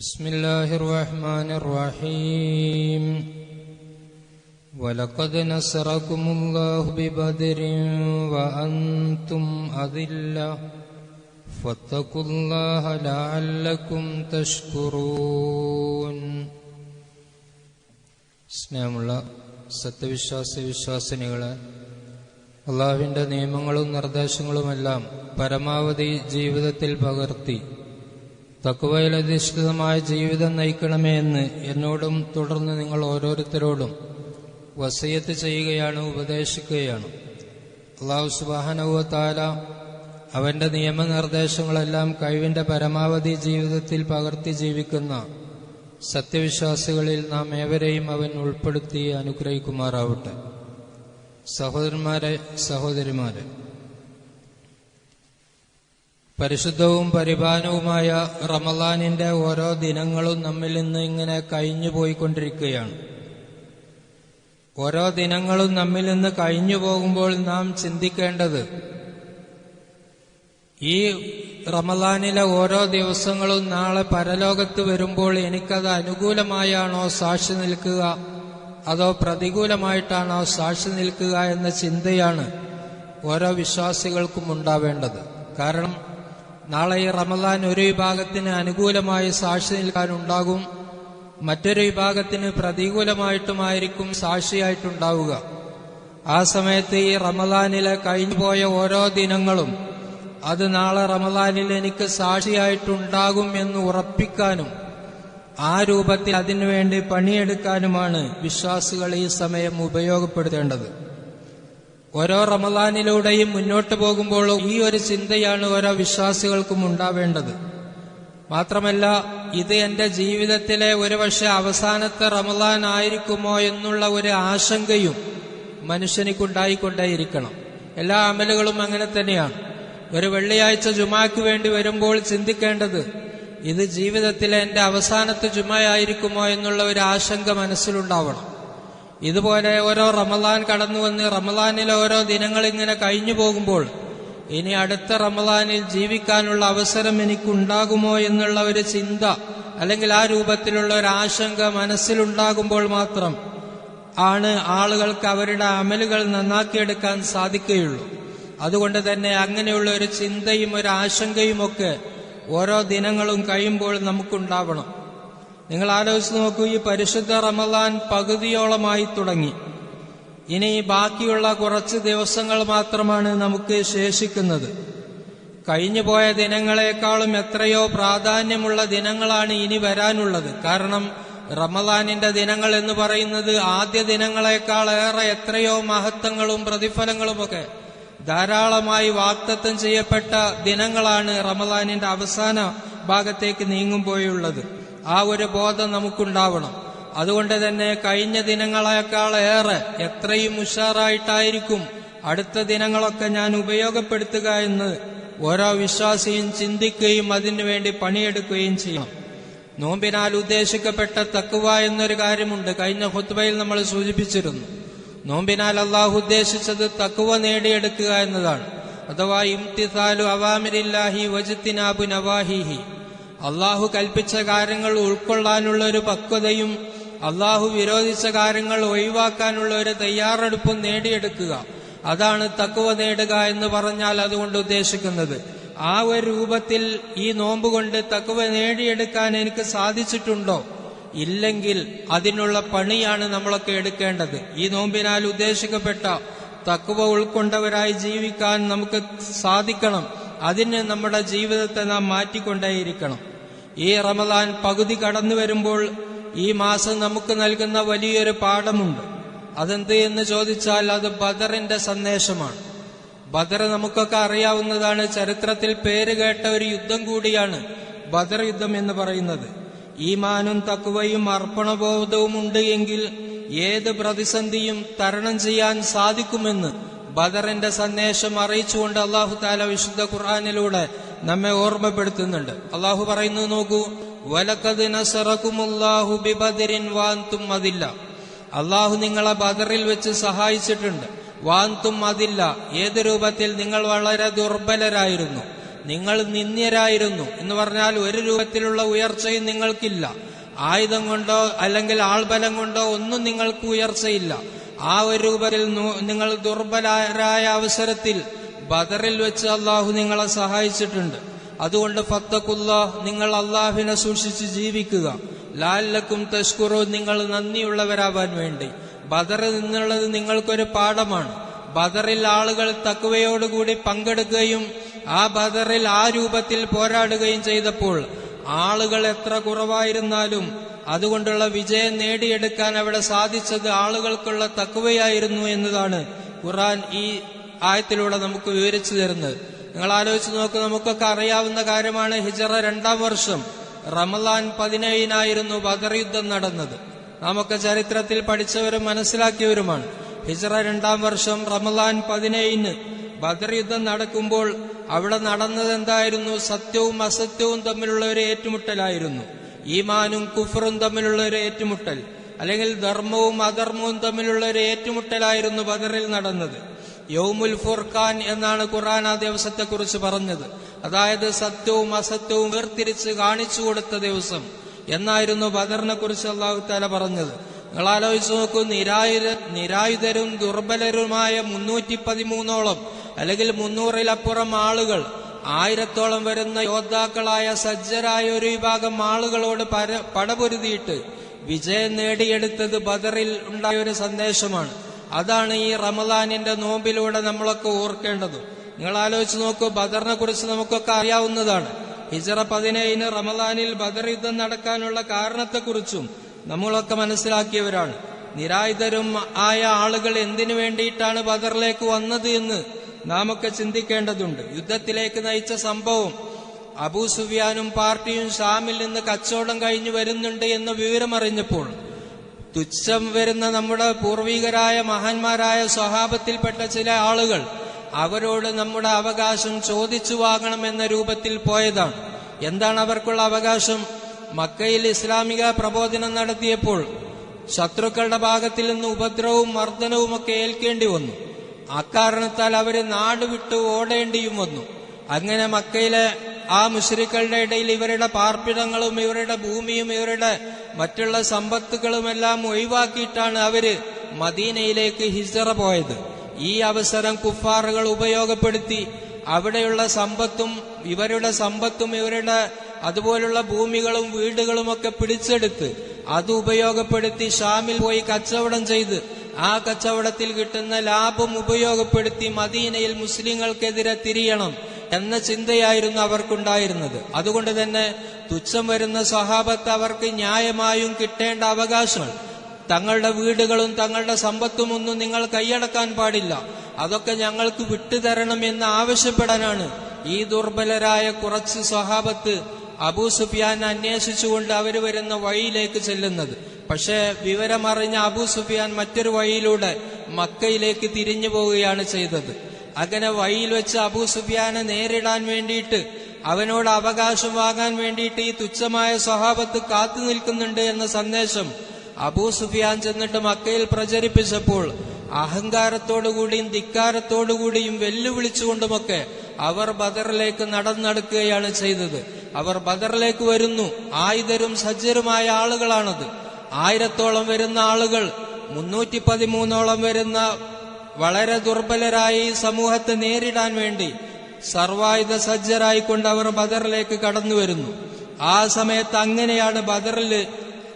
بسم الله الرحمن الرحيم ولقد نصركم الله ببدر وأنتم أذلة فاتقوا الله لعلكم تشكرون സ്നേഹമുള്ള സത്യവിശ്വാസ വിശ്വാസിനികളെ അള്ളാഹുവിൻ്റെ നിയമങ്ങളും നിർദ്ദേശങ്ങളുമെല്ലാം പരമാവധി ജീവിതത്തിൽ പകർത്തി തക്കുവയിലധിഷ്ഠിതമായ ജീവിതം നയിക്കണമേ എന്ന് എന്നോടും തുടർന്ന് നിങ്ങൾ ഓരോരുത്തരോടും വസയത്ത് ചെയ്യുകയാണ് ഉപദേശിക്കുകയാണ്. അള്ളാഹു സുബാനവ താല അവന്റെ നിയമനിർദ്ദേശങ്ങളെല്ലാം കഴിവിന്റെ പരമാവധി ജീവിതത്തിൽ പകർത്തി ജീവിക്കുന്ന സത്യവിശ്വാസികളിൽ നാം ഏവരെയും അവൻ ഉൾപ്പെടുത്തി അനുഗ്രഹിക്കുമാറാവട്ടെ. സഹോദരന്മാരെ സഹോദരിമാരെ പരിശുദ്ധവും പരിപാലനവുമായ റമലാനിന്റെ ഓരോ ദിനങ്ങളും നമ്മിൽ നിന്ന് ഇങ്ങനെ കഴിഞ്ഞു പോയിക്കൊണ്ടിരിക്കുകയാണ്. ഓരോ ദിനങ്ങളും നമ്മിൽ നിന്ന് കഴിഞ്ഞു പോകുമ്പോൾ നാം ചിന്തിക്കേണ്ടത് ഈ റമലാനിലെ ഓരോ ദിവസങ്ങളും നാളെ പരലോകത്ത് വരുമ്പോൾ എനിക്കത് അനുകൂലമായാണോ സാക്ഷി നിൽക്കുക? അതോ പ്രതികൂലമായിട്ടാണോ സാക്ഷി നിൽക്കുക എന്ന ചിന്തയാണ് ഓരോ വിശ്വാസികൾക്കും ഉണ്ടാവേണ്ടത്. കാരണം നാളെ ഈ റമദാൻ ഒരു വിഭാഗത്തിന് അനുകൂലമായി സാക്ഷി നിൽക്കാനുണ്ടാകും. മറ്റൊരു വിഭാഗത്തിന് പ്രതികൂലമായിട്ടുമായിരിക്കും സാക്ഷിയായിട്ടുണ്ടാവുക. ആ സമയത്ത് ഈ റമദാനിലെ കഴിഞ്ഞുപോയ ഓരോ ദിനങ്ങളും അത് നാളെ റമദാനിൽ എനിക്ക് സാക്ഷിയായിട്ടുണ്ടാകും എന്ന് ഉറപ്പിക്കാനും ആ രൂപത്തിൽ അതിനുവേണ്ടി പണിയെടുക്കാനുമാണ് വിശ്വാസികൾ ഈ സമയം ഉപയോഗപ്പെടുത്തേണ്ടത്. ഓരോ റമദാനിലൂടെയും മുന്നോട്ട് പോകുമ്പോൾ ഈ ഒരു ചിന്തയാണ് ഓരോ വിശ്വാസികൾക്കും ഉണ്ടാവേണ്ടത്. മാത്രമല്ല ഇത് എന്റെ ജീവിതത്തിലെ ഒരുപക്ഷെ അവസാനത്തെ റമദാൻ ആയിരിക്കുമോ എന്നുള്ള ഒരു ആശങ്കയും മനുഷ്യനിക്കുണ്ടായിക്കൊണ്ടേയിരിക്കണം. എല്ലാ അമലുകളും അങ്ങനെ തന്നെയാണ്. ഒരു വെള്ളിയാഴ്ച ജുമാക്ക് വേണ്ടി വരുമ്പോൾ ചിന്തിക്കേണ്ടത് ഇത് ജീവിതത്തിലെ എന്റെ അവസാനത്തെ ജുമയായിരിക്കുമോ എന്നുള്ള ഒരു ആശങ്ക മനസ്സിലുണ്ടാവണം. ഇതുപോലെ ഓരോ റമലാൻ കടന്നു വന്ന് റമലാനിലെ ഓരോ ദിനങ്ങൾ ഇങ്ങനെ കഴിഞ്ഞു പോകുമ്പോൾ ഇനി അടുത്ത റമലാനിൽ ജീവിക്കാനുള്ള അവസരം എനിക്കുണ്ടാകുമോ എന്നുള്ള ഒരു ചിന്ത അല്ലെങ്കിൽ ആ രൂപത്തിലുള്ള ഒരു ആശങ്ക മനസ്സിലുണ്ടാകുമ്പോൾ മാത്രം ആണ് ആളുകൾക്ക് അവരുടെ അമലുകൾ നന്നാക്കിയെടുക്കാൻ സാധിക്കുകയുള്ളൂ. അതുകൊണ്ട് തന്നെ അങ്ങനെയുള്ള ഒരു ചിന്തയും ഒരു ആശങ്കയും ഒക്കെ ഓരോ ദിനങ്ങളും കഴിയുമ്പോൾ നമുക്കുണ്ടാവണം. നിങ്ങൾ ആലോചിച്ച് നോക്കൂ ഈ പരിശുദ്ധ റമദാൻ പകുതിയോളമായി തുടങ്ങി. ഇനി ബാക്കിയുള്ള കുറച്ച് ദിവസങ്ങൾ മാത്രമാണ് നമുക്ക് ശേഷിക്കുന്നത്. കഴിഞ്ഞുപോയ ദിനങ്ങളെക്കാളും എത്രയോ പ്രാധാന്യമുള്ള ദിനങ്ങളാണ് ഇനി വരാനുള്ളത്. കാരണം റമദാനിന്റെ ദിനങ്ങൾ എന്ന് പറയുന്നത് ആദ്യ ദിനങ്ങളെക്കാൾ ഏറെ എത്രയോ മഹത്വങ്ങളും പ്രതിഫലങ്ങളുമൊക്കെ ധാരാളമായി വാക്തത്വം ചെയ്യപ്പെട്ട ദിനങ്ങളാണ് റമദാനിന്റെ അവസാന ഭാഗത്തേക്ക് നീങ്ങുമ്പോഴുള്ളത്. ആ ഒരു ബോധം നമുക്കുണ്ടാവണം. അതുകൊണ്ട് തന്നെ കഴിഞ്ഞ ദിനങ്ങളെക്കാൾ ഏറെ എത്രയും ഉഷാറായിട്ടായിരിക്കും അടുത്ത ദിനങ്ങളൊക്കെ ഞാൻ ഉപയോഗപ്പെടുത്തുക എന്ന് ഓരോ വിശ്വാസിയും ചിന്തിക്കുകയും അതിനുവേണ്ടി പണിയെടുക്കുകയും ചെയ്യണം. നോമ്പിനാൽ ഉദ്ദേശിക്കപ്പെട്ട തക്കുവ എന്നൊരു കാര്യമുണ്ട്. കഴിഞ്ഞ ഹുത്ബയിൽ നമ്മൾ സൂചിപ്പിച്ചിരുന്നു. നോമ്പിനാൽ അള്ളാഹു ഉദ്ദേശിച്ചത് തക്കുവ നേടിയെടുക്കുക എന്നതാണ്. അഥവാ ഇംതിസാലു അവാമിരില്ലാഹി വജത്തിനാബു നവാഹിഹി. അള്ളാഹു കൽപ്പിച്ച കാര്യങ്ങൾ ഉൾക്കൊള്ളാനുള്ള ഒരു പക്വതയും അള്ളാഹു വിരോധിച്ച കാര്യങ്ങൾ ഒഴിവാക്കാനുള്ള ഒരു തയ്യാറെടുപ്പും നേടിയെടുക്കുക. അതാണ് തക്കുവ നേടുക എന്ന് പറഞ്ഞാൽ അതുകൊണ്ട് ഉദ്ദേശിക്കുന്നത്. ആ ഒരു രൂപത്തിൽ ഈ നോമ്പ് കൊണ്ട് തക്കുവ നേടിയെടുക്കാൻ എനിക്ക് സാധിച്ചിട്ടുണ്ടോ? ഇല്ലെങ്കിൽ അതിനുള്ള പണിയാണ് നമ്മളൊക്കെ എടുക്കേണ്ടത്. ഈ നോമ്പിനാൽ ഉദ്ദേശിക്കപ്പെട്ട തക്കുവ ഉൾക്കൊണ്ടവരായി ജീവിക്കാൻ നമുക്ക് സാധിക്കണം. അതിന് നമ്മുടെ ജീവിതത്തെ നാം മാറ്റിക്കൊണ്ടേയിരിക്കണം. ഈ റമദാൻ പകുതി കടന്നു വരുമ്പോൾ ഈ മാസം നമുക്ക് നൽകുന്ന വലിയൊരു പാഠമുണ്ട്. അതെന്ത് എന്ന് ചോദിച്ചാൽ അത് ബദറിന്റെ സന്ദേശമാണ്. ബദർ നമുക്കൊക്കെ അറിയാവുന്നതാണ് ചരിത്രത്തിൽ പേര് കേട്ട ഒരു യുദ്ധം കൂടിയാണ് ബദർ യുദ്ധം എന്ന് പറയുന്നത്. ഈമാനും തക്കുവയും അർപ്പണബോധവും ഉണ്ട് എങ്കിൽ ഏത് പ്രതിസന്ധിയും തരണം ചെയ്യാൻ സാധിക്കുമെന്ന് ബദറിന്റെ സന്ദേശം അറിയിച്ചുകൊണ്ട് അള്ളാഹു താല വിശുദ്ധ ഖുർആാനിലൂടെ നമ്മെ ഓർമ്മപ്പെടുത്തുന്നുണ്ട്. അള്ളാഹു പറയുന്നു നോക്കൂ വലക്കത് നസറക്കുമുല്ലാഹു ബിബദിരിൻ വാന്തും അതില്ല അള്ളാഹു നിങ്ങളെ ബദറിൽ വെച്ച് സഹായിച്ചിട്ടുണ്ട്. വാന്തും അതില്ല ഏത് രൂപത്തിൽ? നിങ്ങൾ വളരെ ദുർബലരായിരുന്നു. നിങ്ങൾ നിന്ദ്യരായിരുന്നു. എന്ന് പറഞ്ഞാൽ ഒരു രൂപത്തിലുള്ള ഉയർച്ചയും നിങ്ങൾക്കില്ല. ആയുധം കൊണ്ടോ അല്ലെങ്കിൽ ആൾബലം കൊണ്ടോ ഒന്നും നിങ്ങൾക്ക് ഉയർച്ചയില്ല. ആ ഒരു രൂപത്തിൽ നിങ്ങൾ ദുർബലരായ അവസരത്തിൽ ബദറിൽ വെച്ച് അള്ളാഹു നിങ്ങളെ സഹായിച്ചിട്ടുണ്ട്. അതുകൊണ്ട് ഫത്തക്കുള്ള നിങ്ങൾ അള്ളാഹുവിനെ സൂക്ഷിച്ച് ജീവിക്കുക. ലാലക്കും തഷ്കുറോ നിങ്ങൾ നന്ദിയുള്ളവരാവാൻ വേണ്ടി. ബദർ നിന്നുള്ളത് നിങ്ങൾക്കൊരു പാഠമാണ്. ബദറിൽ ആളുകൾ തക്കുവയോടുകൂടി പങ്കെടുക്കുകയും ആ ബദറിൽ ആ രൂപത്തിൽ പോരാടുകയും ചെയ്തപ്പോൾ ആളുകൾ എത്ര കുറവായിരുന്നാലും അതുകൊണ്ടുള്ള വിജയം നേടിയെടുക്കാൻ അവിടെ സാധിച്ചത് ആളുകൾക്കുള്ള തക്കുവയായിരുന്നു എന്നതാണ് ഖുറാൻ ഈ ആയത്തിലൂടെ നമുക്ക് വിവരിച്ചു തരുന്നത്. നിങ്ങൾ ആലോചിച്ച് നോക്ക് നമുക്കൊക്കെ അറിയാവുന്ന കാര്യമാണ് ഹിജറ രണ്ടാം വർഷം. റമലാൻ പതിനേഴിനായിരുന്നു ബദർ യുദ്ധം നടന്നത്. നമുക്ക് ചരിത്രത്തിൽ പഠിച്ചവരും മനസ്സിലാക്കിയവരുമാണ്. ഹിജറ രണ്ടാം വർഷം റമലാൻ പതിനേഴിന് ബദർ യുദ്ധം നടക്കുമ്പോൾ അവിടെ നടന്നത് എന്തായിരുന്നു? സത്യവും അസത്യവും തമ്മിലുള്ള ഒരു ഏറ്റുമുട്ടലായിരുന്നു. ഈമാനും കുഫറും തമ്മിലുള്ള ഒരു ഏറ്റുമുട്ടൽ. അല്ലെങ്കിൽ ധർമ്മവും അധർമ്മവും തമ്മിലുള്ള ഒരു ഏറ്റുമുട്ടലായിരുന്നു ബദറിൽ നടന്നത്. യൗമുൽ ഫുർഖാൻ എന്നാണ് ഖുർആൻ ആ ദിവസത്തെക്കുറിച്ച് പറഞ്ഞത്. അതായത് സത്യവും അസത്യവും വേർതിരിച്ച് കാണിച്ചു കൊടുത്ത ദിവസം എന്നായിരുന്നു ബദറിനെ കുറിച്ച് അള്ളാഹു താല പറഞ്ഞത്. നിങ്ങൾ ആലോചിച്ച് നോക്കൂ നിരായുധ നിരായുധരും ദുർബലരുമായ മുന്നൂറ്റി പതിമൂന്നോളം അല്ലെങ്കിൽ മുന്നൂറിലപ്പുറം ആളുകൾ ആയിരത്തോളം വരുന്ന യോദ്ധാക്കളായ സജ്ജരായ ഒരു വിഭാഗം ആളുകളോട് പര പടപൊരുതിയിട്ട് വിജയം നേടിയെടുത്തത് ബദറിൽ ഉണ്ടായ ഒരു സന്ദേശമാണ്. അതാണ് ഈ റമദാനിന്റെ നോമ്പിലൂടെ നമ്മളൊക്കെ ഓർക്കേണ്ടത്. നിങ്ങൾ ആലോചിച്ച് നോക്കൂ ബദറിനെ കുറിച്ച് നമുക്കൊക്കെ അറിയാവുന്നതാണ്. ഹിജറ പതിനേഴിന് റമദാനിൽ ബദർ യുദ്ധം നടക്കാനുള്ള കാരണത്തെക്കുറിച്ചും നമ്മളൊക്കെ മനസ്സിലാക്കിയവരാണ്. നിരായുധരും ആയ ആളുകൾ എന്തിനു വേണ്ടിയിട്ടാണ് ബദറിലേക്ക് വന്നത് എന്ന് നാം ഒക്കെ ചിന്തിക്കേണ്ടതുണ്ട്. യുദ്ധത്തിലേക്ക് നയിച്ച സംഭവം അബൂ സുഫിയാനും പാർട്ടിയും ഷാമിൽ നിന്ന് കച്ചവടം കഴിഞ്ഞു വരുന്നുണ്ട് എന്ന വിവരമറിഞ്ഞപ്പോൾ തുച്ഛം വരുന്ന നമ്മുടെ പൂർവികരായ മഹാന്മാരായ സ്വഭാവത്തിൽപ്പെട്ട ചില ആളുകൾ അവരോട് നമ്മുടെ അവകാശം ചോദിച്ചു വാങ്ങണമെന്ന രൂപത്തിൽ പോയതാണ്. എന്താണ് അവർക്കുള്ള അവകാശം? മക്കയിൽ ഇസ്ലാമിക പ്രബോധനം നടത്തിയപ്പോൾ ശത്രുക്കളുടെ ഭാഗത്തിൽ നിന്ന് ഉപദ്രവവും മർദ്ദനവും ഒക്കെ ഏൽക്കേണ്ടി വന്നു. അക്കാരണത്താൽ അവർ നാട് വിട്ടു ഓടേണ്ടിയും വന്നു. അങ്ങനെ മക്കയിലെ ആ മുഷരിക്കളുടെ ഇടയിൽ ഇവരുടെ പാർപ്പിടങ്ങളും ഇവരുടെ ഭൂമിയും ഇവരുടെ മറ്റുള്ള സമ്പത്തുകളും എല്ലാം ഒഴിവാക്കിയിട്ടാണ് അവർ മദീനയിലേക്ക് ഹിജറ പോയത്. ഈ അവസരം കുഫാറുകൾ ഉപയോഗപ്പെടുത്തി അവിടെയുള്ള സമ്പത്തും ഇവരുടെ സമ്പത്തും ഇവരുടെ അതുപോലുള്ള ഭൂമികളും വീടുകളുമൊക്കെ പിടിച്ചെടുത്ത് അത് ഉപയോഗപ്പെടുത്തി ഷാമിൽ പോയി കച്ചവടം ചെയ്ത് ആ കച്ചവടത്തിൽ കിട്ടുന്ന ലാഭം ഉപയോഗപ്പെടുത്തി മദീനയിൽ മുസ്ലിങ്ങൾക്കെതിരെ തിരിയണം. എന്ന ചിന്തയായിരുന്നു അവർക്കുണ്ടായിരുന്നത്. അതുകൊണ്ട് തന്നെ തുച്ഛം വരുന്ന സ്വഹാബത്ത് അവർക്ക് ന്യായമായും കിട്ടേണ്ട അവകാശങ്ങൾ. തങ്ങളുടെ വീടുകളും തങ്ങളുടെ സമ്പത്തും ഒന്നും നിങ്ങൾ കൈയടക്കാൻ പാടില്ല. അതൊക്കെ ഞങ്ങൾക്ക് വിട്ടുതരണം എന്ന് ആവശ്യപ്പെടാനാണ് ഈ ദുർബലരായ കുറച്ച് സ്വഹാബത്ത് അബൂ സുഫിയാൻ അന്വേഷിച്ചുകൊണ്ട് അവർ വരുന്ന വഴിയിലേക്ക് ചെല്ലുന്നത്. പക്ഷേ വിവരമറിഞ്ഞ അബൂ സുഫിയാൻ മറ്റൊരു വഴിയിലൂടെ മക്കയിലേക്ക് തിരിഞ്ഞു പോവുകയാണ് ചെയ്തത്. അങ്ങനെ വഴിയിൽ വെച്ച് അബൂ സുബിയാനെ നേരിടാൻ വേണ്ടിയിട്ട് അവനോട് അവകാശം വാങ്ങാൻ വേണ്ടിയിട്ട് ഈ തുച്ഛമായ സ്വഭാവത്ത് കാത്തു നിൽക്കുന്നുണ്ട് എന്ന സന്ദേശം അബൂ സുഫിയാൻ ചെന്നിട്ട് മക്കയിൽ പ്രചരിപ്പിച്ചപ്പോൾ അഹങ്കാരത്തോടുകൂടിയും ധിക്കാരത്തോടുകൂടിയും വെല്ലുവിളിച്ചുകൊണ്ടുമൊക്കെ അവർ ബദറിലേക്ക് നടന്നെടുക്കുകയാണ് ചെയ്തത്. അവർ ബദറിലേക്ക് വരുന്നു. ആയുധരും സജ്ജരുമായ ആളുകളാണത്. ആയിരത്തോളം വരുന്ന ആളുകൾ മുന്നൂറ്റി പതിമൂന്നോളം വരുന്ന വളരെ ദുർബലരായി സമൂഹത്തെ നേരിടാൻ വേണ്ടി സർവായുധ സജ്ജരായിക്കൊണ്ട് അവർ ബദറിലേക്ക് കടന്നു വരുന്നു. ആ സമയത്ത് അങ്ങനെയാണ് ബദറിൽ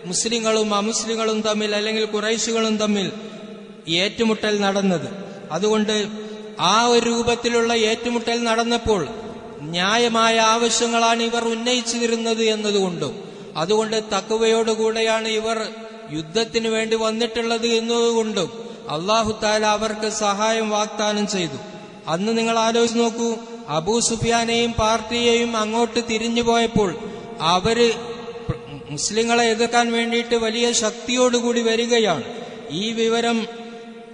മുസ്ലിങ്ങളും അമുസ്ലിങ്ങളും തമ്മിൽ അല്ലെങ്കിൽ കുറൈശുകളും തമ്മിൽ ഏറ്റുമുട്ടൽ നടന്നത്. അതുകൊണ്ട് ആ ഒരു രൂപത്തിലുള്ള ഏറ്റുമുട്ടൽ നടന്നപ്പോൾ ന്യായമായ ആവശ്യങ്ങളാണ് ഇവർ ഉന്നയിച്ചിരുന്നത് എന്നതുകൊണ്ടും അതുകൊണ്ട് തക്കവയോടുകൂടെയാണ് ഇവർ യുദ്ധത്തിന് വേണ്ടി വന്നിട്ടുള്ളത് എന്നതുകൊണ്ടും അള്ളാഹു താല അവർക്ക് സഹായം വാഗ്ദാനം ചെയ്തു. അന്ന് നിങ്ങൾ ആലോചിച്ച് നോക്കൂ അബൂ സുഫിയാനെയും പാർട്ടിയെയും അങ്ങോട്ട് തിരിഞ്ഞു പോയപ്പോൾ അവർ മുസ്ലിങ്ങളെ എതിർക്കാൻ വേണ്ടിയിട്ട് വലിയ ശക്തിയോടുകൂടി വരികയാണ്. ഈ വിവരം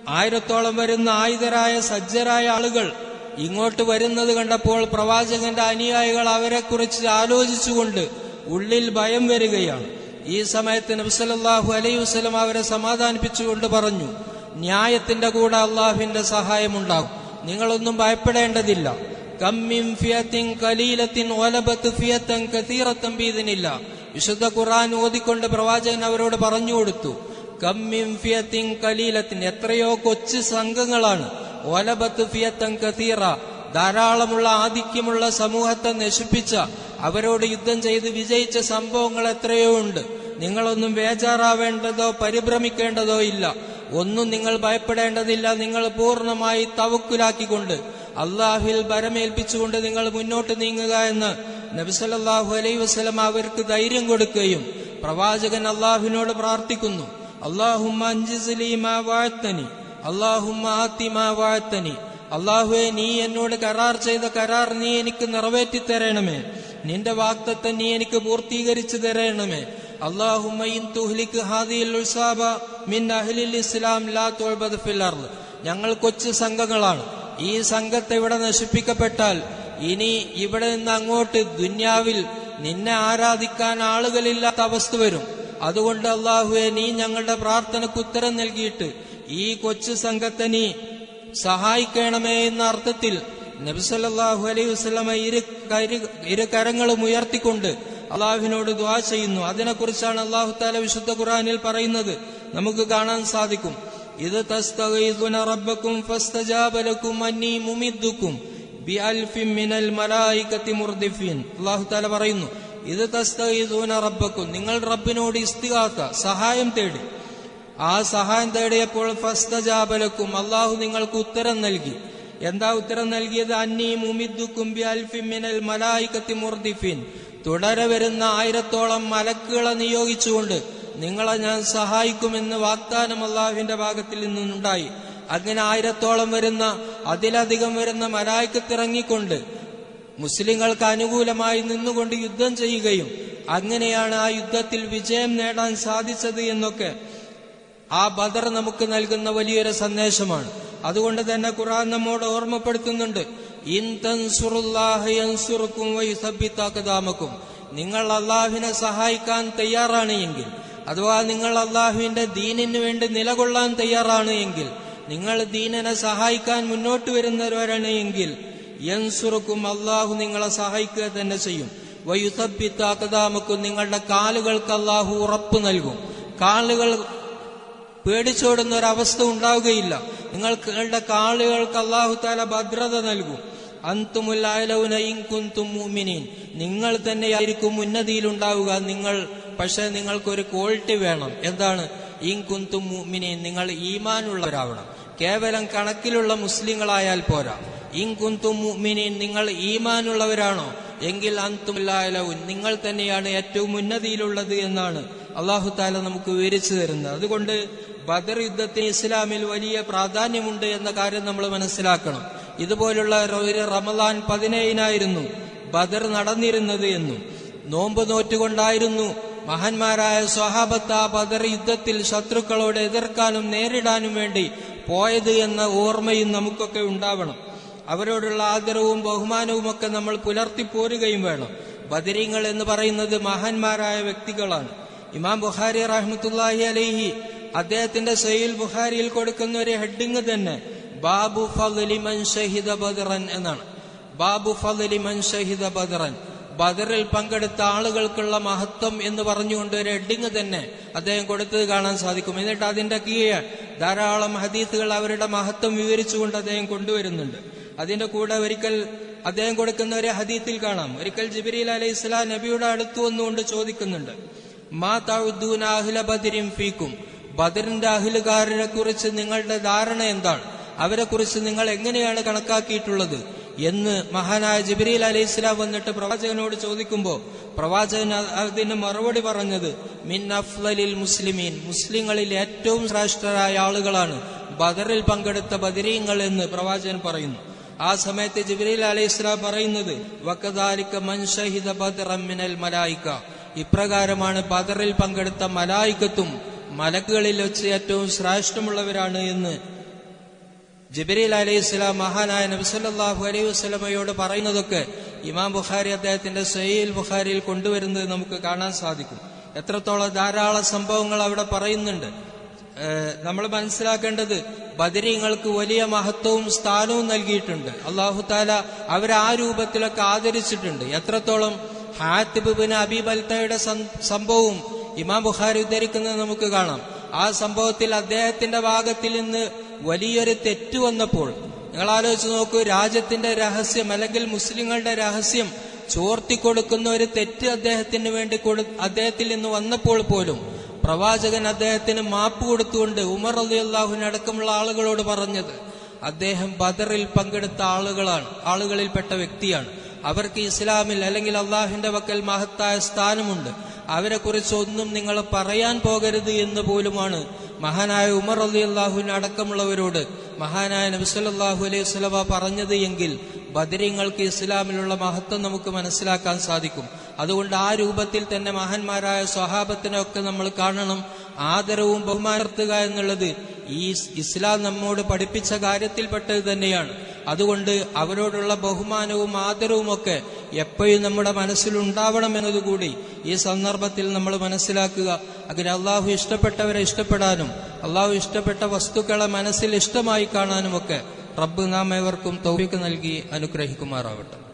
ആയിരത്തോളം വരുന്ന ആയുധരായ സജ്ജരായ ആളുകൾ ഇങ്ങോട്ട് വരുന്നത് കണ്ടപ്പോൾ പ്രവാചകന്റെ അനുയായികൾ അവരെക്കുറിച്ച് ആലോചിച്ചുകൊണ്ട് ഉള്ളിൽ ഭയം വരികയാണ്. ഈ സമയത്ത് നബ്സലല്ലാഹു അലൈഹി വസ്ലം അവരെ സമാധാനിപ്പിച്ചുകൊണ്ട് പറഞ്ഞു ന്യായത്തിന്റെ കൂടെ അള്ളാഹുവിന്റെ സഹായമുണ്ടാകും. നിങ്ങളൊന്നും ഭയപ്പെടേണ്ടതില്ല. കമ്മിം ഫിയത്തിൻ കലീലത്തിൻ ഒലബത്ത് ഫിയത്തൻ കസീറത്തം ബീതിനില്ല വിശുദ്ധ ഖുർആൻ ഓതിക്കൊണ്ട് പ്രവാചകൻ അവരോട് പറഞ്ഞു കൊടുത്തു. കമ്മിം ഫിയത്തിൻ കലീലത്തിൻ എത്രയോ കൊച്ചു സംഘങ്ങളാണ്. ഒലബത്ത് ഫിയത്തൻ കസീറ ധാരാളമുള്ള ആധിക്യമുള്ള സമൂഹത്തെ നശിപ്പിച്ച അവരോട് യുദ്ധം ചെയ്ത് വിജയിച്ച സംഭവങ്ങൾ എത്രയോ ഉണ്ട്. നിങ്ങളൊന്നും വേചാറാവേണ്ടതോ പരിഭ്രമിക്കേണ്ടതോ ഇല്ല. ഒന്നും നിങ്ങൾ ഭയപ്പെടേണ്ടതില്ല. നിങ്ങൾ പൂർണമായി തവക്കുലാക്കിക്കൊണ്ട് അള്ളാഹിൽ ഭരമേൽപ്പിച്ചുകൊണ്ട് നിങ്ങൾ മുന്നോട്ട് നീങ്ങുക എന്ന് നബിസലല്ലാഹു അലൈ വസ്ലം അവർക്ക് ധൈര്യം കൊടുക്കുകയും പ്രവാചകൻ അള്ളാഹുവിനോട് പ്രാർത്ഥിക്കുന്നു. അള്ളാഹുമ്മ അള്ളാഹുവെ നീ എന്നോട് കരാർ ചെയ്ത കരാർ നീ എനിക്ക് നിറവേറ്റി തരണമേ നിന്റെ വാക്തത്വം നീ എനിക്ക് പൂർത്തീകരിച്ചു തരണമേ ഞങ്ങൾ കൊച്ചു സംഘങ്ങളാണ്. ഈ സംഘത്തെ ഇവിടെ നശിപ്പിക്കപ്പെട്ടാൽ ഇനി ഇവിടെ നിന്ന് അങ്ങോട്ട് ദുന്യാവിൽ നിന്നെ ആരാധിക്കാൻ ആളുകളില്ലാത്ത അവസ്ഥ വരും. അതുകൊണ്ട് അള്ളാഹുവെ നീ ഞങ്ങളുടെ പ്രാർത്ഥനക്ക് ഉത്തരം നൽകിയിട്ട് ഈ കൊച്ചു സംഘത്തെ നീ സഹായിക്കണമേ എന്ന അർത്ഥത്തിൽ നബിസല്ലാഹു അലൈഹി വസ്ലമ ഇരു ഇരു കരങ്ങളും ഉയർത്തിക്കൊണ്ട് അള്ളാഹുവിനോട് ദ്വാ ചെയ്യുന്നു. അതിനെക്കുറിച്ചാണ് അള്ളാഹു താല വിശുദ്ധ ഖുറാനിൽ പറയുന്നത്. നമുക്ക് കാണാൻ സാധിക്കും. ഇത് തസ്തഗീസുന റബ്ബക്കും ഫസ്തജാബലക്കും പറയുന്നു. ഇത് തസ്തഗീസുന റബ്ബക്കും നിങ്ങൾ റബ്ബിനോട് ഇസ്തികാത്ത സഹായം തേടി. ആ സഹായം തേടിയപ്പോൾ ഫസ്തജാബലക്കും അള്ളാഹു നിങ്ങൾക്ക് ഉത്തരം നൽകി. എന്താ ഉത്തരം നൽകിയത്? അന്നീ മുമിദ്ദുക്കും ബി അൽഫിൻ മിനൽ തുടരെ വരുന്ന ആയിരത്തോളം മലക്കുകളെ നിയോഗിച്ചുകൊണ്ട് നിങ്ങളെ ഞാൻ സഹായിക്കുമെന്ന് വാഗ്ദാനം അള്ളാഹുവിന്റെ ഭാഗത്തിൽ നിന്നുണ്ടായി അങ്ങനെ ആയിരത്തോളം വരുന്ന അതിലധികം വരുന്ന മലായിക്കത്തിറങ്ങിക്കൊണ്ട് മുസ്ലിങ്ങൾക്ക് അനുകൂലമായി നിന്നുകൊണ്ട് യുദ്ധം ചെയ്യുകയും അങ്ങനെയാണ് ആ യുദ്ധത്തിൽ വിജയം നേടാൻ സാധിച്ചത് എന്നൊക്കെ ആ ബദർ നമുക്ക് നൽകുന്ന വലിയൊരു സന്ദേശമാണ്. അതുകൊണ്ട് തന്നെ ഖുറാൻ നമ്മോട് ഓർമ്മപ്പെടുത്തുന്നുണ്ട്. യൻസുറുക്കും നിങ്ങൾ അള്ളാഹുവിനെ സഹായിക്കാൻ തയ്യാറാണ് എങ്കിൽ അഥവാ നിങ്ങൾ അള്ളാഹുവിന്റെ ദീനിന് വേണ്ടി നിലകൊള്ളാൻ തയ്യാറാണ് എങ്കിൽ നിങ്ങൾ ദീനനെ സഹായിക്കാൻ മുന്നോട്ട് വരുന്നവരാണ് എങ്കിൽ യൻസുറുക്കും അള്ളാഹു നിങ്ങളെ സഹായിക്കുക തന്നെ ചെയ്യും. വയുസബിത്താക്കതാമക്കും നിങ്ങളുടെ കാലുകൾക്ക് അള്ളാഹു ഉറപ്പ് നൽകും. കാലുകൾ പേടിച്ചോടുന്ന ഒരവസ്ഥ ഉണ്ടാവുകയില്ല. നിങ്ങളുടെ കാലുകൾക്ക് അള്ളാഹു താല ഭദ്രത നൽകും. അന്തുമുല്ലായലൗന ഇൻകുന്തും മുഅ്മിനീൻ. നിങ്ങൾ തന്നെയായിരിക്കും ഉന്നതിയിലുണ്ടാവുക. നിങ്ങൾ പക്ഷെ നിങ്ങൾക്കൊരു ക്വാളിറ്റി വേണം. എന്താണ്? ഇൻകുന്തും മുഅ്മിനീൻ. നിങ്ങൾ ഈമാനുള്ളവരാവണം. കേവലം കണക്കിലുള്ള മുസ്ലിങ്ങളായാൽ പോരാ. ഇൻകുന്തും മുഅ്മിനീൻ നിങ്ങൾ ഈമാനുള്ളവരാണോ? എങ്കിൽ അന്തുമുല്ലായലൗൻ നിങ്ങൾ തന്നെയാണ് ഏറ്റവും ഉന്നതിയിലുള്ളത് എന്നാണ് അള്ളാഹു താല നമുക്ക് വിവരിച്ചു തരുന്നത്. അതുകൊണ്ട് ബദർ യുദ്ധത്തിന് ഇസ്ലാമിൽ വലിയ പ്രാധാന്യമുണ്ട് എന്ന കാര്യം നമ്മൾ മനസ്സിലാക്കണം. ഇതുപോലുള്ള ഒരു റമദാൻ പതിനേഴിനായിരുന്നു ബദർ നടന്നിരുന്നത് എന്നും നോമ്പ് നോറ്റുകൊണ്ടായിരുന്നു മഹാന്മാരായ സ്വഹാബത്ത് ബദർ യുദ്ധത്തിൽ ശത്രുക്കളോട് എതിർക്കാനും നേരിടാനും വേണ്ടി പോയത് എന്ന ഓർമ്മയും നമുക്കൊക്കെ ഉണ്ടാവണം. അവരോടുള്ള ആദരവും ബഹുമാനവും ഒക്കെ നമ്മൾ പുലർത്തിപ്പോരുകയും വേണം. ബദരീങ്ങൾ എന്ന് പറയുന്നത് മഹാന്മാരായ വ്യക്തികളാണ്. ഇമാം ബുഖാരി റഹ്മത്തുല്ലാഹി അലൈഹി അദ്ദേഹത്തിന്റെ സയ്യിൽ ബുഖാരിയിൽ കൊടുക്കുന്ന ഒരു ഹെഡിങ് തന്നെ ബാബു ഫലിമൻ മൻ ഷഹിദ ബദറൻ എന്നാണ്. ബാബു ഫലിമൻ മൻ ഷഹിദ ബദറൻ. ബദറിൽ പങ്കെടുത്ത ആളുകൾക്കുള്ള മഹത്വം എന്ന് പറഞ്ഞുകൊണ്ട് ഒരു ഹെഡിങ് തന്നെ അദ്ദേഹം കൊടുത്തത് കാണാൻ സാധിക്കും. എന്നിട്ട് അതിന്റെ കീഴെ ധാരാളം ഹദീസുകൾ അവരുടെ മഹത്വം വിവരിച്ചുകൊണ്ട് അദ്ദേഹം കൊണ്ടുവരുന്നുണ്ട്. അതിന്റെ കൂടെ ഒരിക്കൽ അദ്ദേഹം കൊടുക്കുന്ന ഒരു ഹദീത്തിൽ കാണാം. ഒരിക്കൽ ജിബിരിൽ അലൈഹി ഇസ്ലാം നബിയുടെ അടുത്തു വന്നുകൊണ്ട് ചോദിക്കുന്നുണ്ട് മാ തൗദ്ദൂന അഹ്ല ബദരിൻ ഫീക്കും? ബദറിന്റെ അഹിലുകാരനെ കുറിച്ച് നിങ്ങളുടെ ധാരണ എന്താണ്? അവരെ കുറിച്ച് നിങ്ങൾ എങ്ങനെയാണ് കണക്കാക്കിയിട്ടുള്ളത്? എന്ന് മഹാനായ ജിബ്രീൽ അലൈഹി ഇസ്ലാം വന്നിട്ട് പ്രവാചകനോട് ചോദിക്കുമ്പോൾ പ്രവാചകൻ അതിന് മറുപടി പറഞ്ഞത് മിൻ അഫ്ലലിൽ മുസ്ലിമീൻ. മുസ്ലിങ്ങളിൽ ഏറ്റവും ശ്രേഷ്ഠരായ ആളുകളാണ്. ബദറിൽ പങ്കെടുത്ത ബദരീങ്ങൾ എന്ന് പ്രവാചകൻ പറയുന്നു. ആ സമയത്ത് ജിബ്രീൽ അലൈഹി ഇസ്ലാം പറയുന്നത് വക്കദാലിക്ക മൻഷഹിദ ഷഹിദ ബദ്റൻ മിനൽ മലായിക്ക ഇപ്രകാരമാണ് ബദറിൽ പങ്കെടുത്ത മലായിക്കത്തും മലക്കുകളിൽ വെച്ച് ഏറ്റവും ശ്രേഷ്ഠമുള്ളവരാണ് എന്ന് ജിബരീൽ അലൈഹി സ്വലാം മഹാനായ നബിസല്ലാഹു അലൈഹി വസ്ലമയോട് പറയുന്നതൊക്കെ ഇമാം ബുഖാരി അദ്ദേഹത്തിന്റെ സയ്യിൽ ബുഖാരിയിൽ കൊണ്ടുവരുന്നത് നമുക്ക് കാണാൻ സാധിക്കും. എത്രത്തോളം ധാരാളം സംഭവങ്ങൾ അവിടെ പറയുന്നുണ്ട്. നമ്മൾ മനസ്സിലാക്കേണ്ടത് ബദരീങ്ങൾക്ക് വലിയ മഹത്വവും സ്ഥാനവും നൽകിയിട്ടുണ്ട്. അള്ളാഹു താല അവരെ ആ രൂപത്തിലൊക്കെ ആദരിച്ചിട്ടുണ്ട്. എത്രത്തോളം ഹാത്തിബ് ബിൻ അബീബ് സംഭവവും ഇമാം ബുഖാരി ഉദ്ധരിക്കുന്നത് നമുക്ക് കാണാം. ആ സംഭവത്തിൽ അദ്ദേഹത്തിന്റെ ഭാഗത്തിൽ നിന്ന് വലിയൊരു തെറ്റ് വന്നപ്പോൾ നിങ്ങൾ ആലോചിച്ച് നോക്കൂ രാജ്യത്തിന്റെ രഹസ്യം അല്ലെങ്കിൽ മുസ്ലിങ്ങളുടെ രഹസ്യം ചോർത്തി കൊടുക്കുന്ന ഒരു തെറ്റ് അദ്ദേഹത്തിന് വേണ്ടി കൊടു അദ്ദേഹത്തിൽ നിന്ന് വന്നപ്പോൾ പോലും പ്രവാചകൻ അദ്ദേഹത്തിന് മാപ്പ് കൊടുത്തുകൊണ്ട് ഉമർ അലി അള്ളാഹുവിനടക്കമുള്ള ആളുകളോട് പറഞ്ഞത് അദ്ദേഹം ബദറിൽ പങ്കെടുത്ത ആളുകളാണ് ആളുകളിൽപ്പെട്ട വ്യക്തിയാണ്. അവർക്ക് ഇസ്ലാമിൽ അല്ലെങ്കിൽ അള്ളാഹുവിന്റെ വക്കൽ മഹത്തായ സ്ഥാനമുണ്ട്. അവരെ കുറിച്ച് ഒന്നും നിങ്ങൾ പറയാൻ പോകരുത് എന്ന് പോലുമാണ് മഹാനായ ഉമർ അലി അള്ളാഹുവിന് അടക്കമുള്ളവരോട് മഹാനായ നബിസ്വല്ലാഹു അലൈഹി സ്വലമ പറഞ്ഞത് എങ്കിൽ ബദരിങ്ങൾക്ക് ഇസ്ലാമിലുള്ള മഹത്വം നമുക്ക് മനസ്സിലാക്കാൻ സാധിക്കും. അതുകൊണ്ട് ആ രൂപത്തിൽ തന്നെ മഹാന്മാരായ സ്വഹാബത്തിനൊക്കെ നമ്മൾ കാണണം. ആദരവും ബഹുമാനർത്തുക എന്നുള്ളത് ഈ ഇസ്ലാം നമ്മോട് പഠിപ്പിച്ച കാര്യത്തിൽപ്പെട്ടത് തന്നെയാണ്. അതുകൊണ്ട് അവരോടുള്ള ബഹുമാനവും ആദരവും ഒക്കെ എപ്പോഴും നമ്മുടെ മനസ്സിലുണ്ടാവണം എന്നതുകൂടി ഈ സന്ദർഭത്തിൽ നമ്മൾ മനസ്സിലാക്കുക. അങ്ങനെ അള്ളാഹു ഇഷ്ടപ്പെട്ടവരെ ഇഷ്ടപ്പെടാനും അള്ളാഹു ഇഷ്ടപ്പെട്ട വസ്തുക്കളെ മനസ്സിൽ ഇഷ്ടമായി കാണാനുമൊക്കെ റബ്ബ് നാം ഏവർക്കും തൗഫീക്ക് നൽകി അനുഗ്രഹിക്കുമാറാവട്ടെ.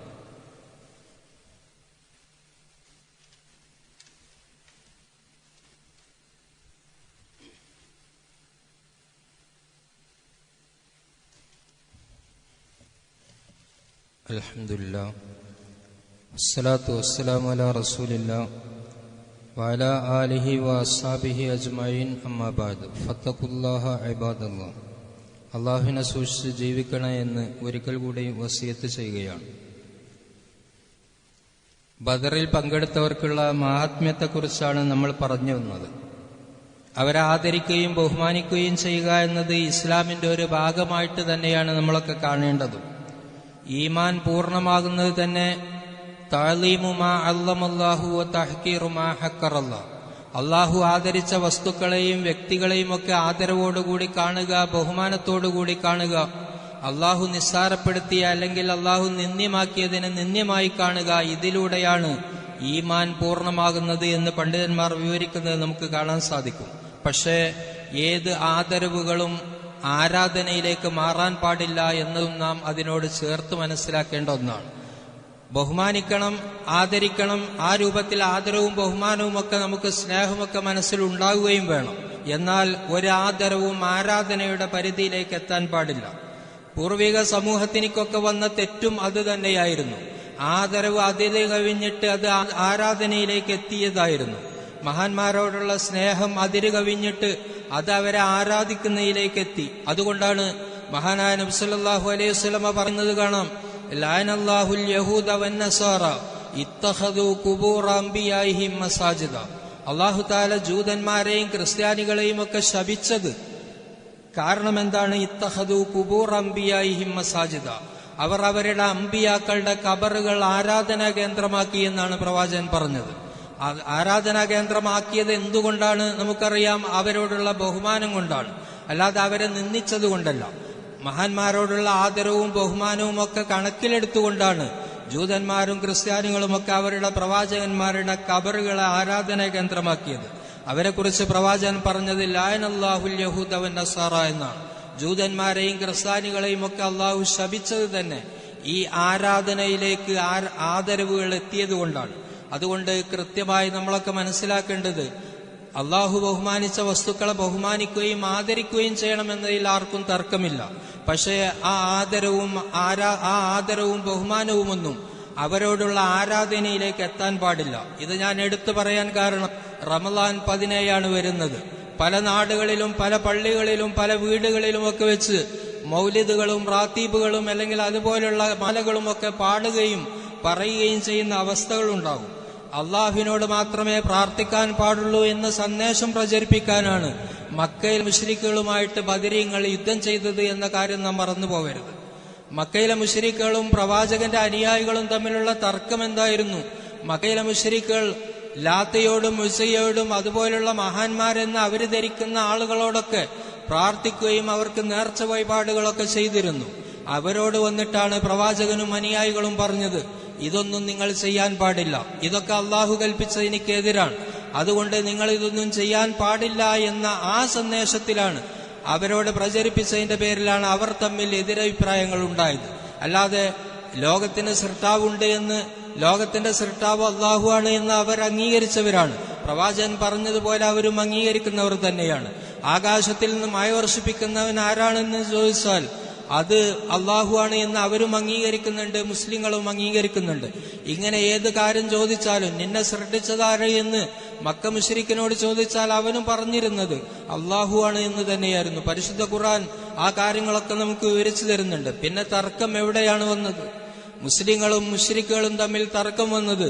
ആലിഹി അള്ളാഹുവിനെ സൂക്ഷിച്ച് ജീവിക്കണ എന്ന് ഒരിക്കൽ കൂടി വസിയത്ത് ചെയ്യുകയാണ്. ബദറിൽ പങ്കെടുത്തവർക്കുള്ള മഹാത്മ്യത്തെക്കുറിച്ചാണ് നമ്മൾ പറഞ്ഞു വന്നത്. അവരെ ആദരിക്കുകയും ബഹുമാനിക്കുകയും ചെയ്യുക എന്നത് ഇസ്ലാമിന്റെ ഒരു ഭാഗമായിട്ട് തന്നെയാണ് നമ്മളൊക്കെ കാണേണ്ടതും. ഈമാൻ പൂർണമാകുന്നത് തന്നെ താലീമുമാ അല്ലമല്ലാഹു തഹ്കീറുമാ ഹക്കറല്ല. അള്ളാഹു ആദരിച്ച വസ്തുക്കളെയും വ്യക്തികളെയും ഒക്കെ ആദരവോടുകൂടി കാണുക ബഹുമാനത്തോടുകൂടി കാണുക. അള്ളാഹു നിസ്സാരപ്പെടുത്തിയ അല്ലെങ്കിൽ അള്ളാഹു നിന്ദ്യമാക്കിയതിനെ നിന്ദ്യമായി കാണുക ഇതിലൂടെയാണ് ഈമാൻ പൂർണമാകുന്നത് എന്ന് പണ്ഡിതന്മാർ വിവരിക്കുന്നത് നമുക്ക് കാണാൻ സാധിക്കും. പക്ഷേ ഏത് ആദരവുകളും ആരാധനയിലേക്ക് മാറാൻ പാടില്ല എന്നതും നാം അതിനോട് ചേർത്ത് മനസ്സിലാക്കേണ്ട ഒന്നാണ്. ബഹുമാനിക്കണം ആദരിക്കണം ആ രൂപത്തിൽ ആദരവും ബഹുമാനവും ഒക്കെ നമുക്ക് സ്നേഹമൊക്കെ മനസ്സിൽ ഉണ്ടാവുകയും വേണം. എന്നാൽ ഒരാദരവും ആരാധനയുടെ പരിധിയിലേക്ക് എത്താൻ പാടില്ല. പൂർവിക സമൂഹത്തിനൊക്കെ വന്ന തെറ്റും അത് തന്നെയായിരുന്നു. ആദരവ് അതിൽ കവിഞ്ഞിട്ട് അത് ആരാധനയിലേക്ക് എത്തിയതായിരുന്നു. മഹാന്മാരോടുള്ള സ്നേഹം അതിര് കവിഞ്ഞിട്ട് അത് അവരെ ആരാധിക്കുന്നതിലേക്ക് എത്തി അതുകൊണ്ടാണ് മഹാനായ നബ്സല്ലാഹു അലൈഹി വസല്ലമ പറയുന്നത് കാണാം ലാനല്ലാഹുൽ യഹൂദ വന്നസാറ ഇത്തഹദു കുബൂർ അംബിയായിഹിം മസാജിദ. അള്ളാഹു താല ജൂതന്മാരെയും ക്രിസ്ത്യാനികളെയും ഒക്കെ ശപിച്ചത് കാരണം എന്താണ്? ഇത്തഹദു കുബൂർ അംബിയായിഹിം മസാജിദ. അവർ അവരുടെ അമ്പിയാക്കളുടെ കബറുകൾ ആരാധനാ കേന്ദ്രമാക്കി എന്നാണ് പ്രവാചകൻ പറഞ്ഞത്. ആരാധനാ കേന്ദ്രമാക്കിയത് എന്തുകൊണ്ടാണ് നമുക്കറിയാം. അവരോടുള്ള ബഹുമാനം കൊണ്ടാണ്. അല്ലാതെ അവരെ നിന്ദിച്ചത് കൊണ്ടല്ല. മഹാന്മാരോടുള്ള ആദരവും ബഹുമാനവും ഒക്കെ കണക്കിലെടുത്തുകൊണ്ടാണ് ജൂതന്മാരും ക്രിസ്ത്യാനികളും ഒക്കെ അവരുടെ പ്രവാചകന്മാരുടെ കബറുകളെ ആരാധനാ കേന്ദ്രമാക്കിയത്. അവരെക്കുറിച്ച് പ്രവാചകൻ പറഞ്ഞത് ലായനല്ലാഹുൽ യഹൂദ് അവൻ നസാറ എന്നാണ്. ജൂതന്മാരെയും ക്രിസ്ത്യാനികളെയും ഒക്കെ അള്ളാഹു ശപിച്ചത് തന്നെ ഈ ആരാധനയിലേക്ക് ആദരവുകൾ എത്തിയത് കൊണ്ടാണ്. അതുകൊണ്ട് കൃത്യമായി നമ്മളൊക്കെ മനസ്സിലാക്കേണ്ടത് അള്ളാഹു ബഹുമാനിച്ച വസ്തുക്കളെ ബഹുമാനിക്കുകയും ആദരിക്കുകയും ചെയ്യണമെന്നതിൽ ആർക്കും തർക്കമില്ല. പക്ഷേ ആ ആദരവും ആരാ ആ ആദരവും ബഹുമാനവുമൊന്നും അവരോടുള്ള ആരാധനയിലേക്ക് എത്താൻ പാടില്ല. ഇത് ഞാൻ എടുത്തു പറയാൻ കാരണം റമദാൻ പതിനേഴാണ് വരുന്നത്. പല നാടുകളിലും പല പള്ളികളിലും പല വീടുകളിലും ഒക്കെ വെച്ച് മൗലിദുകളും റാത്തീബുകളും അല്ലെങ്കിൽ അതുപോലുള്ള മാലകളും ഒക്കെ പാടുകയും പറയുകയും ചെയ്യുന്ന അവസ്ഥകളുണ്ടാകും. അള്ളാഹുവിനോട് മാത്രമേ പ്രാർത്ഥിക്കാൻ പാടുള്ളൂ എന്ന സന്ദേശം പ്രചരിപ്പിക്കാനാണ് മക്കയിൽ മുഷരിക്കുകളുമായിട്ട് ബദരീങ്ങൾ യുദ്ധം ചെയ്തത് എന്ന കാര്യം നാം മറന്നു പോകരുത്. മക്കയിലെ മുഷരിക്കുകളും പ്രവാചകന്റെ അനുയായികളും തമ്മിലുള്ള തർക്കം എന്തായിരുന്നു? മക്കയിലെ മുഷരിക്കുകൾ ലാത്തയോടും മുസയോടും അതുപോലുള്ള മഹാന്മാരെന്ന് അവർ ധരിക്കുന്ന ആളുകളോടൊക്കെ പ്രാർത്ഥിക്കുകയും അവർക്ക് നേർച്ച വഴിപാടുകളൊക്കെ ചെയ്തിരുന്നു. അവരോട് വന്നിട്ടാണ് പ്രവാചകനും അനുയായികളും പറഞ്ഞത്. ഇതൊന്നും നിങ്ങൾ ചെയ്യാൻ പാടില്ല. ഇതൊക്കെ അള്ളാഹു കൽപ്പിച്ചതിനെതിരാണ് അതുകൊണ്ട് നിങ്ങൾ ഇതൊന്നും ചെയ്യാൻ പാടില്ല എന്ന ആ സന്ദേശത്തിലാണ് അവരോട് പ്രചരിപ്പിച്ചതിന്റെ പേരിലാണ് അവർ തമ്മിൽ എതിരഭിപ്രായങ്ങൾ ഉണ്ടായത്. അല്ലാതെ ലോകത്തിന് സൃഷ്ടാവുണ്ട് എന്ന് ലോകത്തിന്റെ സൃഷ്ടാവ് അള്ളാഹുവാണ് എന്ന് അവർ അംഗീകരിച്ചവരാണ്. പ്രവാചകൻ പറഞ്ഞതുപോലെ അവരും അംഗീകരിക്കുന്നവർ തന്നെയാണ്. ആകാശത്തിൽ നിന്ന് മഴ വർഷിപ്പിക്കുന്നവൻ ആരാണെന്ന് ചോദിച്ചാൽ അത് അള്ളാഹുവാണ് എന്ന് അവരും അംഗീകരിക്കുന്നുണ്ട് മുസ്ലിങ്ങളും അംഗീകരിക്കുന്നുണ്ട്. ഇങ്ങനെ ഏത് കാര്യം ചോദിച്ചാലും നിന്നെ സൃഷ്ടിച്ചതാര് എന്ന് മക്ക മുഷരിക്കിനോട് ചോദിച്ചാൽ അവനും പറഞ്ഞിരുന്നത് അള്ളാഹുവാണ് എന്ന് തന്നെയായിരുന്നു. പരിശുദ്ധ ഖുർആൻ ആ കാര്യങ്ങളൊക്കെ നമുക്ക് വിവരിച്ചു തരുന്നുണ്ട്. പിന്നെ തർക്കം എവിടെയാണ് വന്നത്? മുസ്ലിങ്ങളും മുഷരിക്കുകളും തമ്മിൽ തർക്കം വന്നത്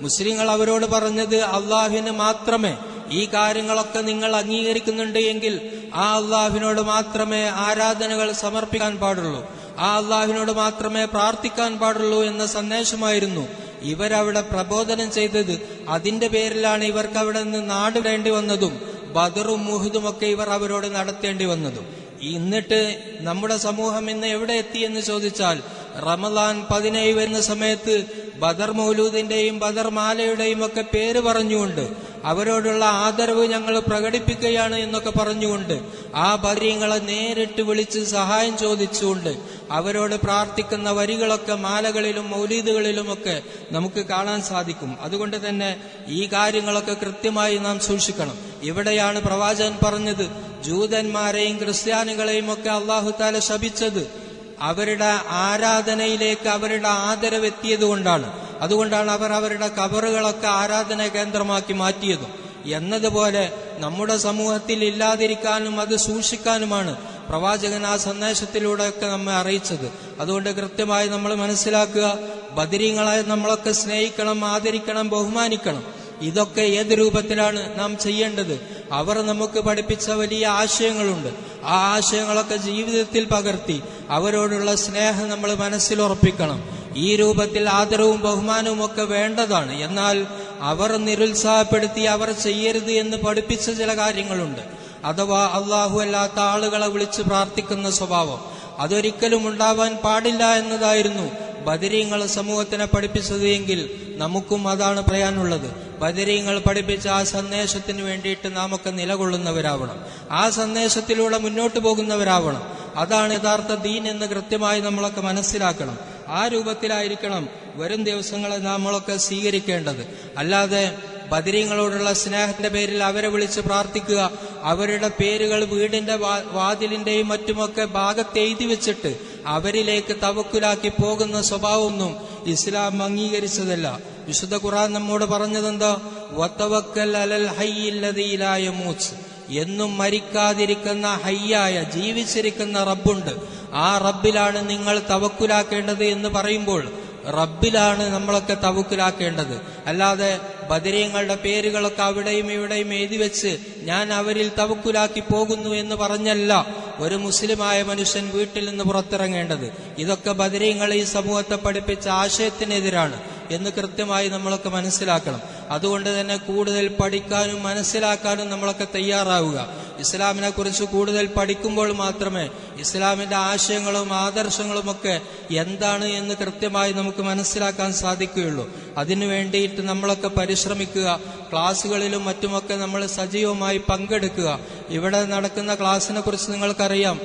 മുസ്ലിങ്ങൾ അവരോട് പറഞ്ഞത് അള്ളാഹുവിന് മാത്രമേ ഈ കാര്യങ്ങളൊക്കെ നിങ്ങൾ അംഗീകരിക്കുന്നുണ്ട് എങ്കിൽ ആ അള്ളാഹുവിനോട് മാത്രമേ ആരാധനകൾ സമർപ്പിക്കാൻ പാടുള്ളൂ. ആ അള്ളാഹുവിനോട് മാത്രമേ പ്രാർത്ഥിക്കാൻ പാടുള്ളൂ എന്ന സന്ദേശമായിരുന്നു ഇവരവിടെ പ്രബോധനം ചെയ്തത്. അതിന്റെ പേരിലാണ് ഇവർക്ക് അവിടെ നിന്ന് നാടിടേണ്ടി വന്നതും ബദറും മുഹുദും ഒക്കെ ഇവർ അവരോട് നടത്തേണ്ടി വന്നതും. എന്നിട്ട് നമ്മുടെ സമൂഹം ഇന്ന് എവിടെ എത്തി എന്ന് ചോദിച്ചാൽ റമലാൻ പതിനേഴ് വരുന്ന സമയത്ത് ബദർ മൗലൂദിന്റെയും ബദർ മാലയുടെയും ഒക്കെ പേര് പറഞ്ഞുകൊണ്ട് അവരോടുള്ള ആദരവ് ഞങ്ങൾ പ്രകടിപ്പിക്കുകയാണ് എന്നൊക്കെ പറഞ്ഞുകൊണ്ട് ആ ബദരീങ്ങളെ നേരിട്ട് വിളിച്ച് സഹായം ചോദിച്ചുകൊണ്ട് അവരോട് പ്രാർത്ഥിക്കുന്ന വരികളൊക്കെ മാലകളിലും മൗലീദുകളിലുമൊക്കെ നമുക്ക് കാണാൻ സാധിക്കും. അതുകൊണ്ട് തന്നെ ഈ കാര്യങ്ങളൊക്കെ കൃത്യമായി നാം സൂക്ഷിക്കണം. ഇവിടെയാണ് പ്രവാചകൻ പറഞ്ഞത് ജൂതന്മാരെയും ക്രിസ്ത്യാനികളെയും ഒക്കെ അള്ളാഹു താല ശപിച്ചത്. അവരുടെ ആരാധനയിലേക്ക് അവരുടെ ആദരവ് എത്തിയത് കൊണ്ടാണ് അതുകൊണ്ടാണ് അവർ അവരുടെ കബറുകളൊക്കെ ആരാധന കേന്ദ്രമാക്കി മാറ്റിയതും. എന്നതുപോലെ നമ്മുടെ സമൂഹത്തിൽ ഇല്ലാതിരിക്കാനും അത് സൂക്ഷിക്കാനുമാണ് പ്രവാചകൻ ആ സന്ദേശത്തിലൂടെയൊക്കെ നമ്മെ അറിയിച്ചത്. അതുകൊണ്ട് കൃത്യമായി നമ്മൾ മനസ്സിലാക്കുക ബദരീങ്ങളെ നമ്മളൊക്കെ സ്നേഹിക്കണം ആദരിക്കണം ബഹുമാനിക്കണം. ഇതൊക്കെ ഏത് രൂപത്തിലാണ് നാം ചെയ്യേണ്ടത്? അവർ നമുക്ക് പഠിപ്പിച്ച വലിയ ആശയങ്ങളുണ്ട്. ആ ആശയങ്ങളൊക്കെ ജീവിതത്തിൽ പകർത്തി അവരോടുള്ള സ്നേഹം നമ്മൾ മനസ്സിൽ ഉറപ്പിക്കണം ഈ രൂപത്തിൽ ആദരവും ബഹുമാനവും ഒക്കെ വേണ്ടതാണ്. എന്നാൽ അവർ നിരുത്സാഹപ്പെടുത്തി അവർ ചെയ്യരുത് എന്ന് പഠിപ്പിച്ച ചില കാര്യങ്ങളുണ്ട്. അഥവാ അള്ളാഹു അല്ലാത്ത ആളുകളെ വിളിച്ച് പ്രാർത്ഥിക്കുന്ന സ്വഭാവം. അതൊരിക്കലും ഉണ്ടാവാൻ പാടില്ല എന്നതായിരുന്നു ബദരീങ്ങൾ സമൂഹത്തിനെ പഠിപ്പിച്ചത് എങ്കിൽ നമുക്കും അതാണ് പറയാനുള്ളത്. ബദരീങ്ങൾ പഠിപ്പിച്ച ആ സന്ദേശത്തിന് വേണ്ടിയിട്ട് നാം നിലകൊള്ളുന്നവരാവണം. ആ സന്ദേശത്തിലൂടെ മുന്നോട്ട് പോകുന്നവരാവണം. അതാണ് യഥാർത്ഥ ദീൻ എന്ന് കൃത്യമായി നമ്മളൊക്കെ മനസ്സിലാക്കണം. ആ രൂപത്തിലായിരിക്കണം വരും ദിവസങ്ങളെ നമ്മളൊക്കെ സ്വീകരിക്കേണ്ടത്. അല്ലാതെ ബദരീങ്ങളോടുള്ള സ്നേഹത്തിന്റെ പേരിൽ അവരെ വിളിച്ച് പ്രാർത്ഥിക്കുക അവരുടെ പേരുകൾ വീടിന്റെ വാതിലിന്റെയും മറ്റുമൊക്കെ ഭാഗത്ത് എഴുതി വെച്ചിട്ട് അവരിലേക്ക് തവക്കുലാക്കി പോകുന്ന സ്വഭാവമൊന്നും ഇസ്ലാം അംഗീകരിച്ചതല്ല. വിശുദ്ധ ഖുറാൻ നമ്മോട് പറഞ്ഞതെന്താ? വത്തവക്കൽ അലൽ ഹയ്യില്ലതീലായ മൂച്ച് എന്നും മരിക്കാതിരിക്കുന്ന ഹയ്യായ ജീവിച്ചിരിക്കുന്ന റബ്ബുണ്ട്. ആ റബ്ബിലാണ് നിങ്ങൾ തവക്കുലാക്കേണ്ടത് എന്ന് പറയുമ്പോൾ റബ്ബിലാണ് നമ്മളൊക്കെ തവക്കുലാക്കേണ്ടത്. അല്ലാതെ ബദരീങ്ങളുടെ പേരുകളൊക്കെ അവിടെയും ഇവിടെയും എഴുതി വെച്ച് ഞാൻ അവരിൽ തവക്കുലാക്കി പോകുന്നു എന്ന് പറഞ്ഞല്ല ഒരു മുസ്ലിമായ മനുഷ്യൻ വീട്ടിൽ നിന്ന് പുറത്തിറങ്ങേണ്ടത്. ഇതൊക്കെ ബദരീങ്ങൾ ഈ സമൂഹത്തെ പഠിപ്പിച്ച ആശയത്തിനെതിരാണ്. എന്ന് കൃത്യമായി നമ്മളൊക്കെ മനസ്സിലാക്കണം. അതുകൊണ്ട് തന്നെ കൂടുതൽ പഠിക്കാനും മനസ്സിലാക്കാനും നമ്മളൊക്കെ തയ്യാറാവുക. ഇസ്ലാമിനെ കുറിച്ച് കൂടുതൽ പഠിക്കുമ്പോൾ മാത്രമേ ഇസ്ലാമിന്റെ ആശയങ്ങളും ആദർശങ്ങളും ഒക്കെ എന്താണ് എന്ന് കൃത്യമായി നമുക്ക് മനസ്സിലാക്കാൻ സാധിക്കുകയുള്ളൂ. അതിനു വേണ്ടിയിട്ട് നമ്മളൊക്കെ പരിശ്രമിക്കുക. ക്ലാസ്സുകളിലും മറ്റുമൊക്കെ നമ്മൾ സജീവമായി പങ്കെടുക്കുക. ഇവിടെ നടക്കുന്ന ക്ലാസ്സിനെ കുറിച്ച് നിങ്ങൾക്കറിയാം.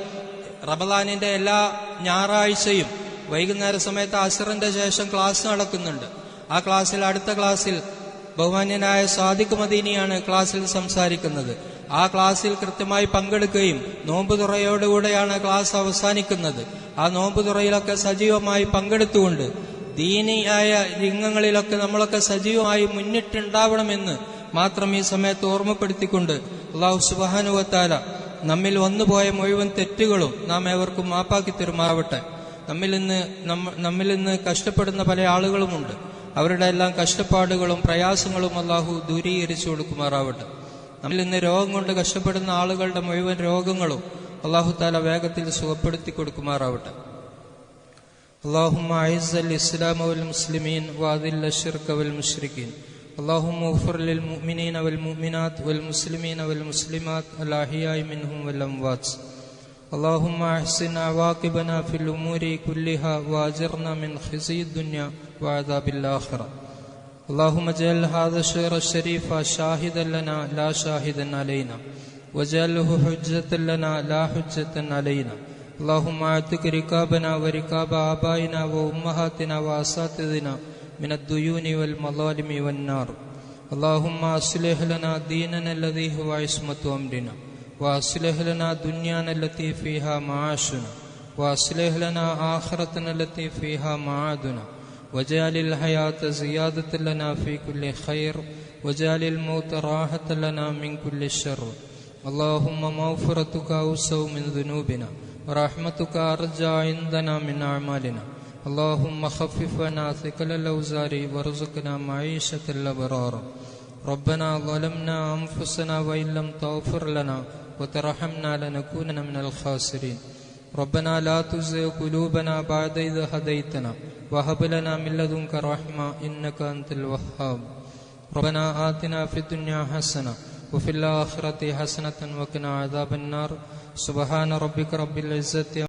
റമദാനിന്റെ എല്ലാ ഞായറാഴ്ചയും വൈകുന്നേര സമയത്ത് അസറിന്റെ ശേഷം ക്ലാസ് നടക്കുന്നുണ്ട്. ആ ക്ലാസ്സിൽ അടുത്ത ക്ലാസ്സിൽ ബഹുമാന്യനായ സാദിഖ് മദീനിയാണ് ക്ലാസ്സിൽ സംസാരിക്കുന്നത്. ആ ക്ലാസ്സിൽ കൃത്യമായി പങ്കെടുക്കുകയും നോമ്പ് തുറയോടുകൂടെയാണ് ക്ലാസ് അവസാനിക്കുന്നത്. ആ നോമ്പ് തുറയിലൊക്കെ സജീവമായി പങ്കെടുത്തുകൊണ്ട് ദീനിയായ രംഗങ്ങളിലൊക്കെ നമ്മളൊക്കെ സജീവമായി മുന്നിട്ടുണ്ടാവണമെന്ന് മാത്രം ഈ സമയത്ത് ഓർമ്മപ്പെടുത്തിക്കൊണ്ട് അള്ളാഹു സുബാനുവത്താല നമ്മിൽ വന്നുപോയ മുഴുവൻ തെറ്റുകളും നാം ഏവർക്കും മാപ്പാക്കി തരുമാറാവട്ടെ. നമ്മിൽ നിന്ന് നമ്മ- നമ്മിൽ നിന്ന് കഷ്ടപ്പെടുന്ന പല ആളുകളുമുണ്ട് അവരുടെ എല്ലാം കഷ്ടപ്പാടുകളും പ്രയാസങ്ങളും അള്ളാഹു ദൂരീകരിച്ചു കൊടുക്കുമാറാവട്ടെ നമ്മിൽ നിന്ന് രോഗം കൊണ്ട് കഷ്ടപ്പെടുന്ന ആളുകളുടെ മുഴുവൻ രോഗങ്ങളും അള്ളാഹു താല വേഗത്തിൽ സുഖപ്പെടുത്തി കൊടുക്കുമാറാവട്ടെ اللهم أعز الإسلام والمسلمين وأذل الشرك والمشركين اللهم اغفر للمؤمنين والمؤمنات والمسلمين والمسلمات الأحياء منهم والأموات اللهم أحسن عواقبنا في الأمور كلها وأجرنا من خزي الدنيا وعذاب الآخرة. اللهم اجعل هذا الشهر الشريف شاهدا لنا لا شاهدا علينا. واجعله حجة لنا لا حجة علينا. اللهم اعتق ركابنا وركاب آبائنا وأمهاتنا وأساتذنا من الديون والمظالم والنار. اللهم أصلح لنا ديننا الذي هو عصمة أمرنا. وأصلح لنا دنيانا التي فيها معاشنا وأصلح لنا آخرتنا التي فيها معادنا وجعل الحياة زيادة لنا في كل خير وجعل الموت راحة لنا من كل شر اللهم مغفرتك أوسع من ذنوبنا ورحمتك أرجى عندنا من أعمالنا اللهم خفف عنا ثقل الأوزار وارزقنا معيشة الأبرار ربنا ظلمنا أنفسنا وإن لم تغفر لنا وترحمنا لنكونن من الخاسرين. ربنا لا تزغ قلوبنا بعد إذ هديتنا. وهب لنا من لدنك رحمة إنك أنت الوهاب. ربنا آتنا في الدنيا حسنة وفي الآخرة حسنة وقنا عذاب النار. سبحان ربك رب العزة